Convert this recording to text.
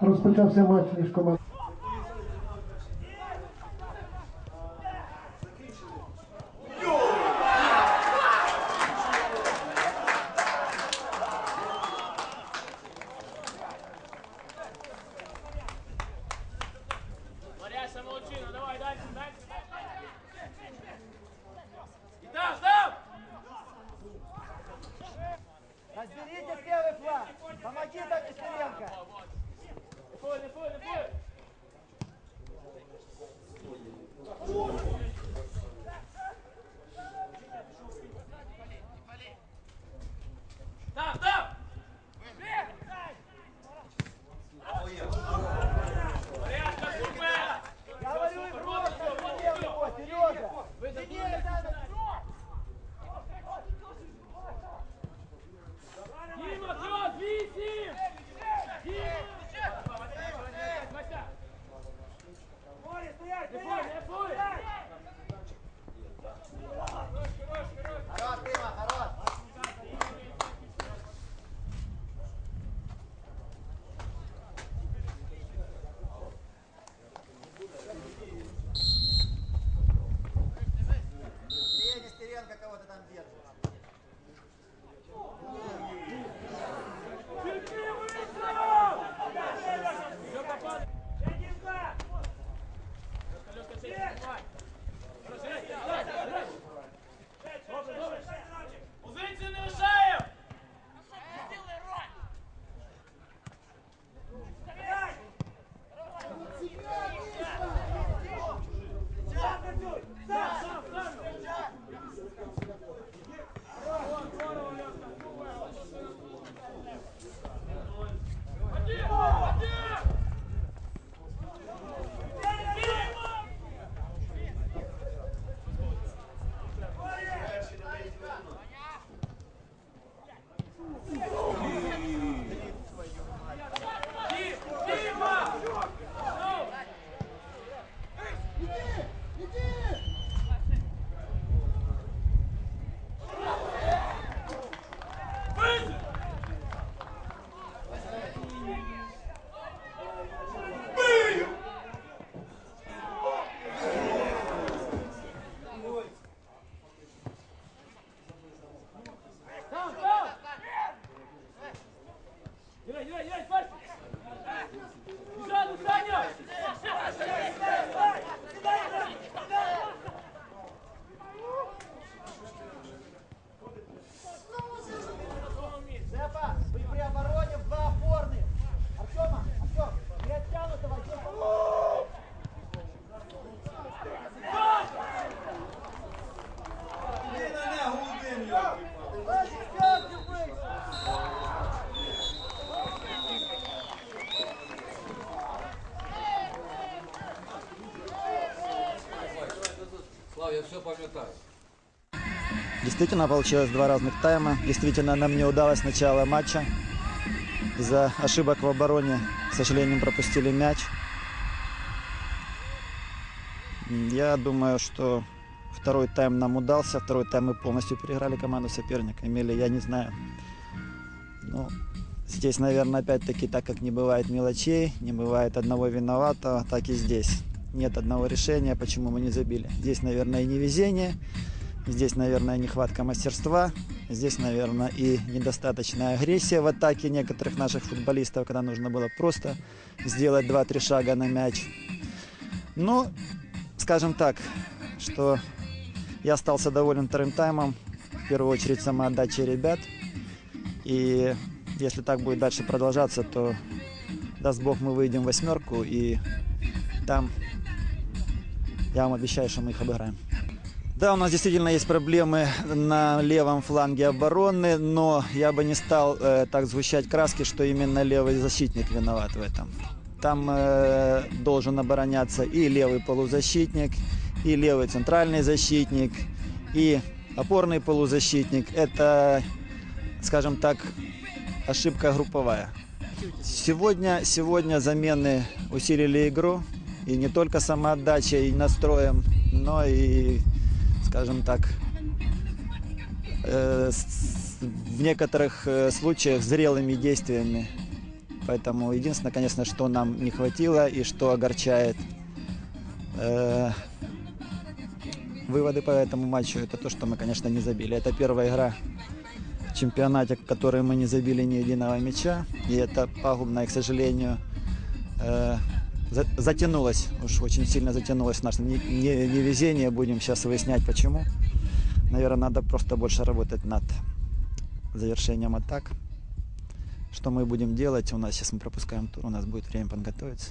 Розпочався матч між командами. Разберите первый план. Помоги там Нестеренко. Не пой, не кого-то Я все пам'ятаю. Действительно получилось два разных тайма. Действительно нам не удалось начало матча. Из-за ошибок в обороне, к сожалению, пропустили мяч. Я думаю, что второй тайм нам удался. Второй тайм мы полностью переиграли команду соперника. Имели, я не знаю. Ну, здесь, наверное, опять-таки, так как не бывает мелочей, не бывает одного виноватого, так и здесь. Нет одного решения, почему мы не забили. Здесь, наверное, и невезение. Здесь, наверное, нехватка мастерства. Здесь, наверное, и недостаточная агрессия в атаке некоторых наших футболистов, когда нужно было просто сделать 2-3 шага на мяч. Ну, скажем так, что я остался доволен вторым таймом. В первую очередь самоотдачей ребят. И если так будет дальше продолжаться, то даст Бог мы выйдем в восьмерку и там я вам обещаю, что мы их обыграем. Да, у нас действительно есть проблемы на левом фланге обороны, но я бы не стал э, так звучать краски, что именно левый защитник виноват в этом. Там э, должен обороняться и левый полузащитник, и левый центральный защитник, и опорный полузащитник. Это, скажем так, ошибка групповая. Сегодня, сегодня замены усилили игру. И не только самоотдачей и настроем, но и, скажем так, э, в некоторых э, случаях зрелыми действиями Поэтому единственное, конечно, что нам не хватило и что огорчает э, выводы по этому матчу, это то, что мы, конечно, не забили. Это первая игра в чемпионате, в которой мы не забили ни единого мяча. И это пагубно, и, к сожалению, затянулось, уж очень сильно затянулось наше не- не- невезение. Будем сейчас выяснять, почему. Наверное, надо просто больше работать над завершением атак. Что мы будем делать? У нас сейчас мы пропускаем тур, у нас будет время подготовиться.